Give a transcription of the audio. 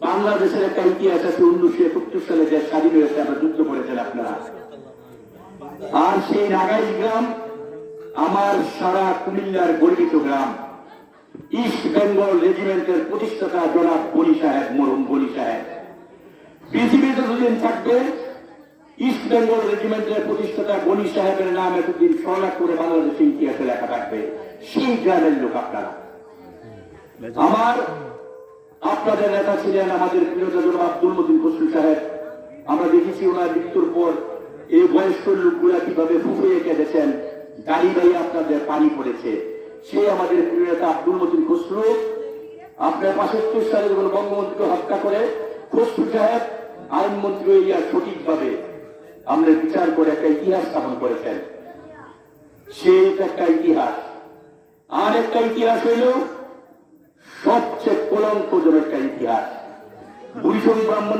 বাংলাদেশের একটা ইতিহাস আছে উনিশশো একাত্তর সালে যে স্বাধীন হয়েছে, আমরা যুদ্ধ করেছেন আপনারা। আর সেই নাগাইল গ্রাম আমার সারা কুমিল্লার গর্বিত গ্রাম। ইস্ট বেঙ্গল রেজিমেন্টের প্রতিষ্ঠাতা জনাব বলি সাহেব মরুম বলি সাহেব। পৃথিবীতে যতদিন থাকবে, ইস্ট বেঙ্গল রেজিমেন্টের প্রতিষ্ঠাতা গনি সাহেবের নাম এতদিন স্মরণাক করে বাংলাদেশের ইতিহাসে লেখা থাকবে। সেই গ্রামের লোক আপনারা। আমার আপনাদের নেতা ছিলেন আমাদের প্রিয়তা জনাব আব্দুল মতিন খসরু সাহেব। আমরা দেখেছি ওনার মৃত্যুর পর এই বয়স্ক লোকগুলা কীভাবে ফুফিয়ে কেঁদেছেন গাড়ি গাড়ি আপনাদের পানি পড়েছে। সে আমাদের প্রিয় নেতা আব্দুল মতিন খসরু। আপনার পাঁচাত্তর সালে যখন বঙ্গবন্ধুকে হত্যা করে, খসরু সাহেব আইনমন্ত্রী হইয়া সঠিকভাবে আমরা বিচার করে একটা ইতিহাস স্থাপন করেছেন। সেই একটা ইতিহাস। আর একটা ইতিহাস হইল, সবচেয়ে কলঙ্কজনক একটা ইতিহাস। বৈষম্য ব্রাহ্মণ